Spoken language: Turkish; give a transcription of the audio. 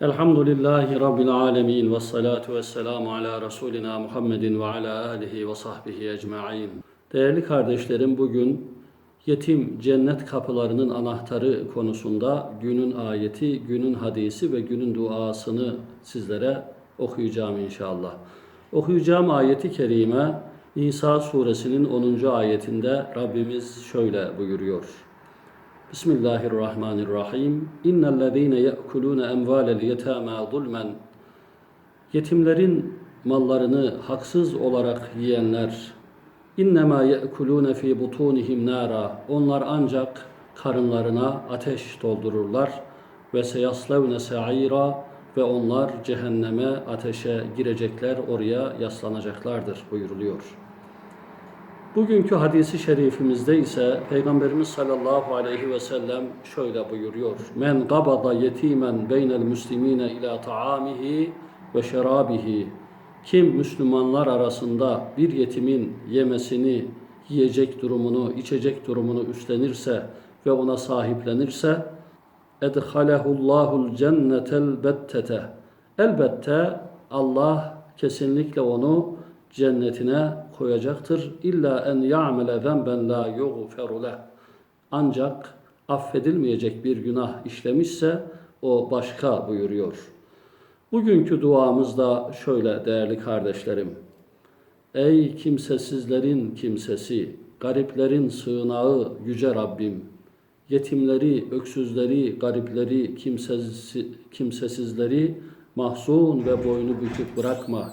Elhamdülillahi Rabbil alemin ve salatu ve selamu ala Resulina Muhammedin ve ala alihi ve sahbihi ecma'in. Değerli kardeşlerim bugün yetim cennet kapılarının anahtarı konusunda günün ayeti, günün hadisi ve günün duasını sizlere okuyacağım inşallah. Okuyacağım ayeti kerime İsa suresinin 10. ayetinde Rabbimiz şöyle buyuruyor. Bismillahirrahmanirrahim. İnnellezîne ye'kulûne emvâlel yetâmâ zulmen. Yetimlerin mallarını haksız olarak yiyenler innemâ ye'kulûne fî butûnihim nâra. Onlar ancak karınlarına ateş doldururlar ve seyaslevne sa'ira ve onlar cehenneme ateşe girecekler oraya yaslanacaklardır buyuruluyor. Bugünkü hadisi şerifimizde ise Peygamberimiz sallallahu aleyhi ve sellem şöyle buyuruyor. Men gabada yetimen beynel müslimine ila taamihi ve şerabihi. Kim Müslümanlar arasında bir yetimin yemesini, yiyecek durumunu, içecek durumunu üstlenirse ve ona sahiplenirse edhalehullahul cennetel bettete. Elbette Allah kesinlikle onu cennetine koyacaktır. İlla en ya'mele zenben la yughferu leh. Ancak affedilmeyecek bir günah işlemişse o başka buyuruyor. Bugünkü duamız da şöyle değerli kardeşlerim. Ey kimsesizlerin kimsesi, gariplerin sığınağı yüce Rabbim. Yetimleri, öksüzleri, garipleri, kimsesiz, kimsesizleri mahzun ve boynu bükük bırakma.